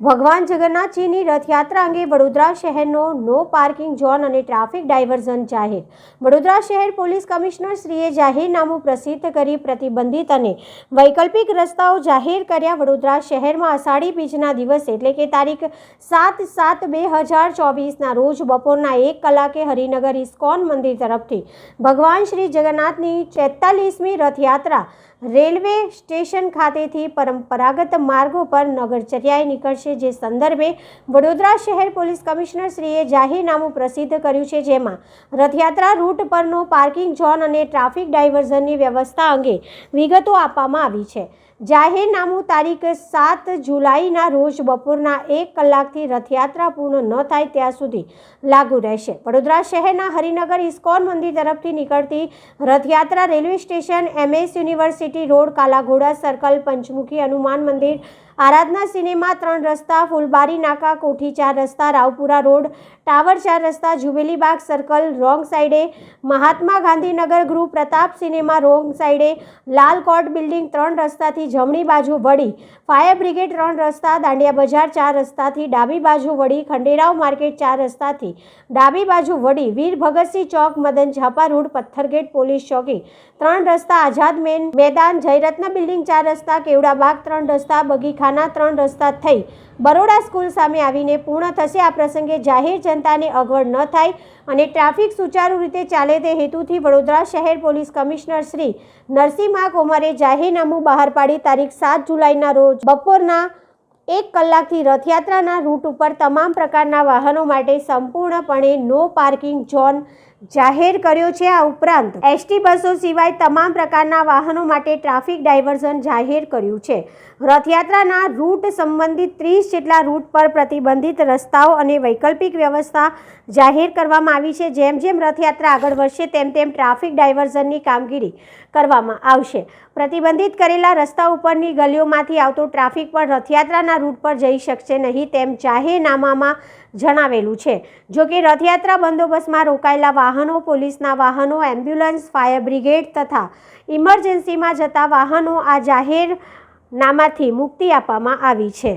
ભગવાન જગન્નાથજીની રથયાત્રા અંગે વડોદરા શહેરનો નો પાર્કિંગ ઝોન અને ટ્રાફિક ડાયવર્ઝન જાહેર. વડોદરા શહેર પોલીસ કમિશનર શ્રીએ જાહેરનામું પ્રસિદ્ધ કરી પ્રતિબંધિત અને વૈકલ્પિક રસ્તાઓ જાહેર કર્યા વડોદરા શહેરમાં અષાઢી બીજના દિવસે એટલે કે તારીખ સાત સાત બે હજાર ચોવીસના રોજ બપોરના એક કલાકે હરિનગર ઇસ્કોન મંદિર તરફથી ભગવાન શ્રી જગન્નાથની ચેતાલીસમી રથયાત્રા રેલવે સ્ટેશન ખાતેથી પરંપરાગત માર્ગો પર નગરચર્યાએ નીકળશે. જે સંદર્ભે વડોદરા શહેર પોલીસ કમિશનર શ્રીએ જાહેરનામું પ્રસિદ્ધ કર્યું છે, જેમાં રથયાત્રા રૂટ પરનો પાર્કિંગ ઝોન અને ટ્રાફિક ડાયવર્ઝનની વ્યવસ્થા અંગે વિગતો આપવામાં આવી છે. જાહેરનામું તારીખ સાત જુલાઈના રોજ બપોરના એક કલાકથી રથયાત્રા પૂર્ણ ન થાય ત્યાં સુધી લાગુ રહેશે. વડોદરા શહેરના હરિનગર ઇસ્કોન મંદિર તરફથી નીકળતી Rathyatra railway station MS university road, Kalaghoda circle, Panchmukhi Hanuman મંદિર આરાધના સિનેમા ત્રણ રસ્તા, ફૂલબારી, નાકા, કોઠી ચાર રસ્તા, રાવપુરા રોડ, ટાવર ચાર રસ્તા, જુબેલી બાગ સર્કલ, રોંગ સાઈડે મહાત્મા ગાંધીનગર ગૃહ, પ્રતાપ સિનેમા, રોંગ સાઈડે લાલ કોર્ટ બિલ્ડિંગ ત્રણ રસ્તાથી જમણી બાજુ વળી, ફાયર બ્રિગેડ ત્રણ રસ્તા, દાંડિયા બજાર ચાર રસ્તાથી ડાબી બાજુ વળી, ખંડેરાવ માર્કેટ ચાર રસ્તાથી ડાબી બાજુ વળી, વીર ભગતસિંહ ચોક, મદન ઝાપા રોડ, પથ્થરગેટ પોલીસ ચોકી, ત્રણ રસ્તા આઝાદ મેન મેદાન, જયરત્ન બિલ્ડિંગ ચાર રસ્તા કેવડાબાગ ત્રણ રસ્તા બગીખાના ત્રણ રસ્તા થઈ. બરોડા સ્કૂલ સામે આવીને પૂર્ણ થશે. આ પ્રસંગે જાહેર જનતાને અગવડ ન થાય અને ટ્રાફિક સુચારુ રીતે ચાલે તે હેતુથી વડોદરા શહેર પોલીસ કમિશનર શ્રી નરસિંહા કોમરે જાહેરનામું બહાર પાડી તારીખ સાત જુલાઈના રોજ બપોરના એક કલાકથી રથયાત્રાના રૂટ ઉપર તમામ પ્રકારના વાહનો માટે સંપૂર્ણપણે નો પાર્કિંગ ઝોન જાહેર કર્યો છે આ ઉપરાંત એસટી બસો સિવાય તમામ પ્રકારના વાહનો માટે ટ્રાફિક ડાયવર્ઝન જાહેર કર્યું છે. રથયાત્રાના રૂટ સંબંધિત ત્રીસ જેટલા રૂટ પર પ્રતિબંધિત રસ્તાઓ અને વૈકલ્પિક વ્યવસ્થા જાહેર કરવામાં આવી છે. જેમ જેમ રથયાત્રા આગળ વધશે, તેમ તેમ ટ્રાફિક ડાયવર્ઝનની કામગીરી કરવામાં આવશે. પ્રતિબંધિત કરેલા રસ્તા ઉપરની ગલીઓમાંથી આવતો ટ્રાફિક પણ રથયાત્રાના રૂટ પર જઈ શકશે નહીં, તેમ જાહેરનામામાં જણાવેલું છે. જો કે રથયાત્રા બંદોબસ્તમાં રોકાયેલા વાહનો, પોલીસના વાહનો, એમ્બ્યુલન્સ, ફાયર બ્રિગેડ તથા ઇમરજન્સીમાં જતા વાહનો આ જાહેરનામાથી મુક્તિ આપવામાં આવી છે.